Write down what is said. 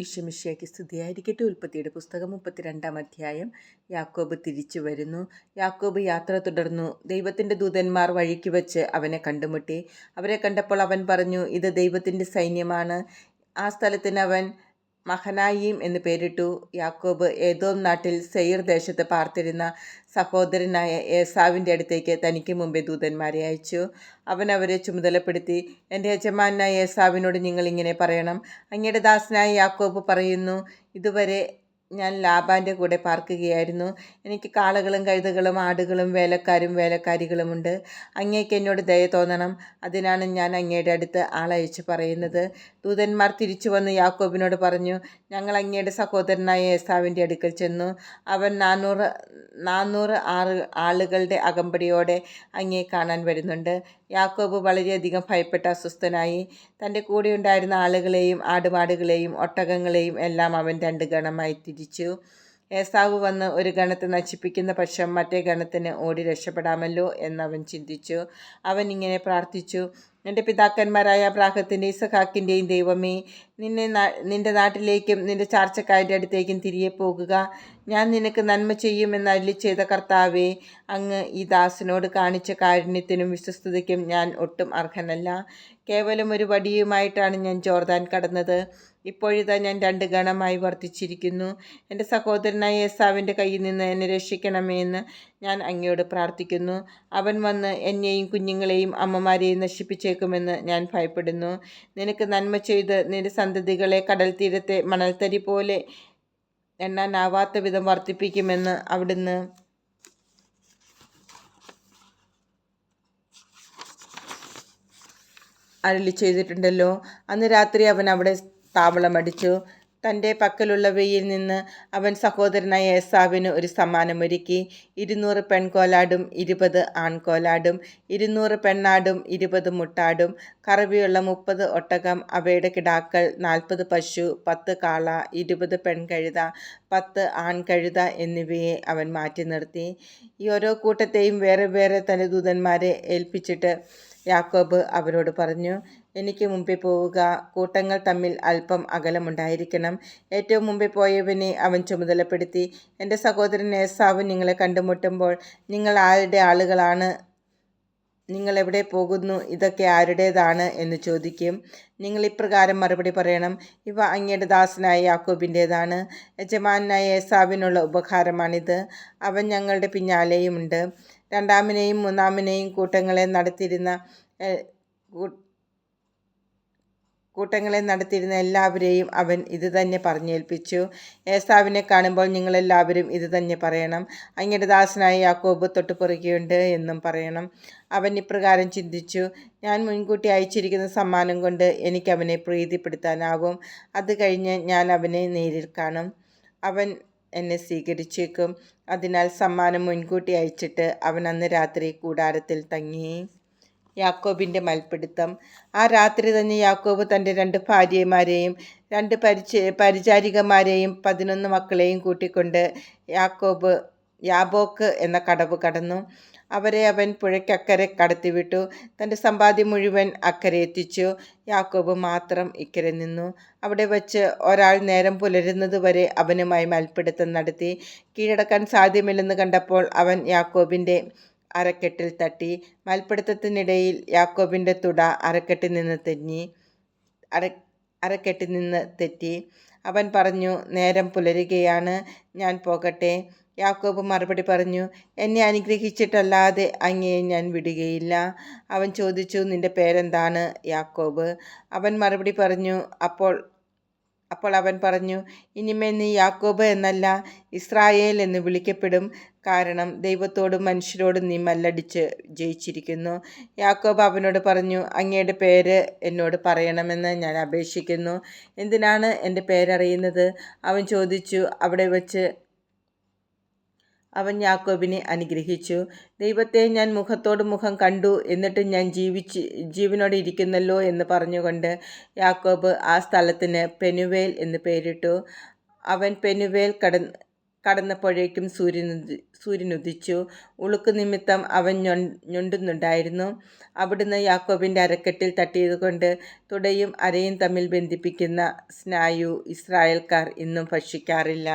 ഇഷമിഷയ്ക്ക് സ്ഥിതിയായിരിക്കട്ടെ ഉൽപ്പത്തിയുടെ പുസ്തകം മുപ്പത്തിരണ്ടാം അധ്യായം. യാക്കോബ് തിരിച്ചു വരുന്നു. യാക്കോബ് യാത്ര തുടർന്നു. ദൈവത്തിന്റെ ദൂതന്മാർ വഴിക്ക് വെച്ച് അവനെ കണ്ടുമുട്ടി. അവരെ കണ്ടപ്പോൾ അവൻ പറഞ്ഞു ഇത് ദൈവത്തിന്റെ സൈന്യമാണ്. ആ സ്ഥലത്തിന് അവൻ മഹനായിം എന്ന് പേരിട്ടു. യാക്കോബ് ഏതോം നാട്ടിൽ സെയിർ ദേശത്ത് പാർത്തിരുന്ന സഹോദരനായ ഏസാവിന്റെ അടുത്തേക്ക് തനിക്ക് മുമ്പേ ദൂതന്മാരെ അയച്ചു. അവൻ അവരെ ചുമതലപ്പെടുത്തി എന്റെ യജമാനായ ഏസാവിനോട് നിങ്ങൾ ഇങ്ങനെ പറയണം. അങ്ങയുടെ ദാസനായ യാക്കോബ് പറയുന്നു ഇതുവരെ ഞാൻ ലാബാന്റെ കൂടെ പാർക്കുകയായിരുന്നു. എനിക്ക് കാളകളും കഴുതകളും ആടുകളും വേലക്കാരും വേലക്കാരികളുമുണ്ട്. അങ്ങേക്ക് എന്നോട് ദയ തോന്നണം. അതിനാണ് ഞാൻ അങ്ങയുടെ അടുത്ത് ആളയച്ച് പറയുന്നത്. ദൂതന്മാർ തിരിച്ചു വന്ന് യാക്കോബിനോട് പറഞ്ഞു ഞങ്ങൾ അങ്ങയുടെ സഹോദരനായ ഏസാവിന്റെ അടുക്കൽ ചെന്നു. അവൻ നാനൂറ് നാനൂറ് ആറ് ആളുകളുടെ അകമ്പടിയോടെ അങ്ങേ കാണാൻ വരുന്നുണ്ട്. യാക്കോബ് വളരെയധികം ഭയപ്പെട്ട് അസ്വസ്ഥനായി. തന്റെ കൂടെയുണ്ടായിരുന്ന ആളുകളെയും ആടുമാടുകളെയും ഒട്ടകങ്ങളെയും എല്ലാം അവൻ രണ്ട് ഗണമായി തിരിച്ചു. ഏസാവ് വന്ന് ഒരു ഗണത്തെ നശിപ്പിക്കുന്ന പക്ഷം മറ്റേ ഗണത്തിന് ഓടി രക്ഷപ്പെടാമല്ലോ എന്നവൻ ചിന്തിച്ചു. അവൻ ഇങ്ങനെ പ്രാർത്ഥിച്ചു എന്റെ പിതാക്കന്മാരായ അബ്രാഹത്തിന്റെയും സഖാക്കിന്റെയും ദൈവമേ നിന്നെ നിന്റെ നാട്ടിലേക്കും നിന്റെ ചാർച്ചക്കാരുടെ അടുത്തേക്കും തിരികെ പോകുക. ഞാൻ നിനക്ക് നന്മ ചെയ്യുമെന്ന് അല്ലി ചെയ്ത കർത്താവേ അങ്ങ് ഈ ദാസിനോട് കാണിച്ച കാരുണ്യത്തിനും വിശ്വസ്തതയ്ക്കും ഞാൻ ഒട്ടും അർഹനല്ല. കേവലം ഒരു വടിയുമായിട്ടാണ് ഞാൻ ജോർദാൻ കടന്നത്. ഇപ്പോഴിതാ ഞാൻ രണ്ട് ഗണമായി വർദ്ധിച്ചിരിക്കുന്നു എന്റെ സഹോദരനായ യേസാവിന്റെ കയ്യിൽ നിന്ന് എന്നെ രക്ഷിക്കണമേ എന്ന് ഞാൻ അങ്ങയോട് പ്രാർത്ഥിക്കുന്നു. അവൻ വന്ന് എന്നെയും കുഞ്ഞുങ്ങളെയും അമ്മമാരെയും നശിപ്പിച്ചേക്കുമെന്ന് ഞാൻ ഭയപ്പെടുന്നു. നിനക്ക് നന്മ ചെയ്ത് നിന്റെ സന്തതികളെ കടൽ തീരത്തെ മണൽത്തരി പോലെ എണ്ണാനാവാത്ത വിധം വർദ്ധിപ്പിക്കുമെന്ന് അവിടുന്ന് അരളി ചെയ്തിട്ടുണ്ടല്ലോ. അന്ന് രാത്രി അവൻ അവിടെ താവളമടിച്ചു. തന്റെ പക്കലുള്ളവയിൽ നിന്ന് അവൻ സഹോദരനായ ഏസാവിന് ഒരു സമ്മാനമൊരുക്കി. ഇരുന്നൂറ് പെൺകോലാടും ഇരുപത് ആൺകോലാടും ഇരുന്നൂറ് പെണ്ണാടും ഇരുപത് മുട്ടാടും കറവിയുള്ള മുപ്പത് ഒട്ടകം അവയുടെ കിടാക്കൾ നാൽപ്പത് പശു പത്ത് കാള ഇരുപത് പെൺകഴുത പത്ത് ആൺകഴുത എന്നിവയെ അവൻ മാറ്റി നിർത്തി. ഈ ഓരോ കൂട്ടത്തെയും വേറെ വേറെ തന്റെ ദൂതന്മാരെ ഏൽപ്പിച്ചിട്ട് യാക്കോബ് അവരോട് പറഞ്ഞു എനിക്ക് മുമ്പേ പോവുക. കൂട്ടങ്ങൾ തമ്മിൽ അല്പം അകലമുണ്ടായിരിക്കണം. ഏറ്റവും മുമ്പേ പോയവനെ അവൻ ചുമതലപ്പെടുത്തി. എന്റെ സഹോദരൻ ഏസാവ് നിങ്ങളെ കണ്ടുമുട്ടുമ്പോൾ നിങ്ങൾ ആരുടെ ആളുകളാണ് നിങ്ങൾ എവിടെ പോകുന്നു? ഇതൊക്കെ ആരുടേതാണ്? എന്ന് ചോദിക്കും. നിങ്ങൾ ഇപ്രകാരം മറുപടി പറയണം. ഇവ അങ്ങയുടെ ദാസനായ യാക്കോബിന്റേതാണ്. യജമാനായ ഏസാവിനുള്ള ഉപകാരമാണിത് അവൻ ഞങ്ങളുടെ പിന്നാലെയുമുണ്ട്. രണ്ടാമിനെയും മൂന്നാമിനെയും കൂട്ടങ്ങളെ നടത്തിയിരുന്ന കൂട്ടങ്ങളെ നടത്തിയിരുന്ന എല്ലാവരെയും അവൻ ഇത് തന്നെ പറഞ്ഞേൽപ്പിച്ചു. ഏസാവിനെ കാണുമ്പോൾ നിങ്ങളെല്ലാവരും ഇത് തന്നെ പറയണം. അങ്ങയുടെ ദാസനായ യാക്കോബ് തൊട്ടുപുറകെയുണ്ട് എന്നും പറയണം. അവൻ ഇപ്രകാരം ചിന്തിച്ചു ഞാൻ മുൻകൂട്ടി അയച്ചിരിക്കുന്ന സമ്മാനം കൊണ്ട് എനിക്ക് അവനെ പ്രീതിപ്പെടുത്താനാകും. അത് കഴിഞ്ഞ് ഞാൻ അവനെ നേരിൽ കാണും. അവൻ എന്നെ സ്വീകരിച്ചേക്കും. അതിനാൽ സമ്മാനം മുൻകൂട്ടി അയച്ചിട്ട് അവൻ അന്ന് രാത്രി കൂടാരത്തിൽ തങ്ങി. യാക്കോബിന്റെ മൽപ്പിടുത്തം. ആ രാത്രി തന്നെ യാക്കോബ് തന്റെ രണ്ട് ഭാര്യമാരെയും രണ്ട് പരിച പരിചാരികമാരെയും പതിനൊന്ന് മക്കളെയും കൂട്ടിക്കൊണ്ട് യാക്കോബ് യാബോക്ക് എന്ന കടവ് കടന്നു. അവരെ അവൻ പുഴയ്ക്കക്കരെ കടത്തിവിട്ടു. തന്റെ സമ്പാദ്യം മുഴുവൻ അക്കരെ എത്തിച്ചു. യാക്കോബ് മാത്രം ഇക്കരെ നിന്നു. അവിടെ വച്ച് ഒരാൾ നേരം പുലരുന്നത് വരെ അവനുമായി മൽപ്പിടുത്തം നടത്തി. കീഴടക്കാൻ സാധ്യമില്ലെന്ന് കണ്ടപ്പോൾ അവൻ യാക്കോബിന്റെ അരക്കെട്ടിൽ തട്ടി. മൽപ്പിടുത്തത്തിനിടയിൽ യാക്കോബിന്റെ തുട അരക്കെട്ടിൽ നിന്ന് തെന്നി. അര അരക്കെട്ടിൽ നിന്ന് തെറ്റി. അവൻ പറഞ്ഞു നേരം പുലരുകയാണ്. ഞാൻ പോകട്ടെ. യാക്കോബ് മറുപടി പറഞ്ഞു എന്നെ അനുഗ്രഹിച്ചിട്ടല്ലാതെ അങ്ങയെ ഞാൻ വിടുകയില്ല. അവൻ ചോദിച്ചു നിന്റെ പേരെന്താണ്? യാക്കോബ്. അവൻ മറുപടി പറഞ്ഞു അപ്പോൾ അപ്പോൾ അവൻ പറഞ്ഞു ഇനിമേ നീ യാക്കോബ് എന്നല്ല ഇസ്രായേൽ എന്ന് വിളിക്കപ്പെടും. കാരണം ദൈവത്തോടും മനുഷ്യരോടും നീ മല്ലടിച്ച് ജയിച്ചിരിക്കുന്നു. യാക്കോബ് അവനോട് പറഞ്ഞു അങ്ങയുടെ പേര് എന്നോട് പറയണമെന്ന് ഞാൻ അപേക്ഷിക്കുന്നു. എന്തിനാണ് എന്റെ പേരറിയുന്നത്? അവൻ ചോദിച്ചു അവിടെ വച്ച് അവൻ യാക്കോബിനെ അനുഗ്രഹിച്ചു. ദൈവത്തെ ഞാൻ മുഖത്തോട് മുഖം കണ്ടു എന്നിട്ട് ഞാൻ ജീവിച്ച് ജീവനോടെ ഇരിക്കുന്നല്ലോ എന്ന് പറഞ്ഞുകൊണ്ട് യാക്കോബ് ആ സ്ഥലത്തിന് പെനുവേൽ എന്ന് പേരിട്ടു. അവൻ പെനുവേൽ കട കടന്നപ്പോഴേക്കും സൂര്യൻ സൂര്യനുദിച്ചു ഉളുക്ക് നിമിത്തം അവൻ ഞൊണ്ടുന്നുണ്ടായിരുന്നു. അവിടുന്ന് യാക്കോബിന്റെ അരക്കെട്ടിൽ തട്ടിയതുകൊണ്ട് തുടയും അരയും തമ്മിൽ ബന്ധിപ്പിക്കുന്ന സ്നായു ഇസ്രായേൽക്കാർ ഇന്നും ഭക്ഷിക്കാറില്ല.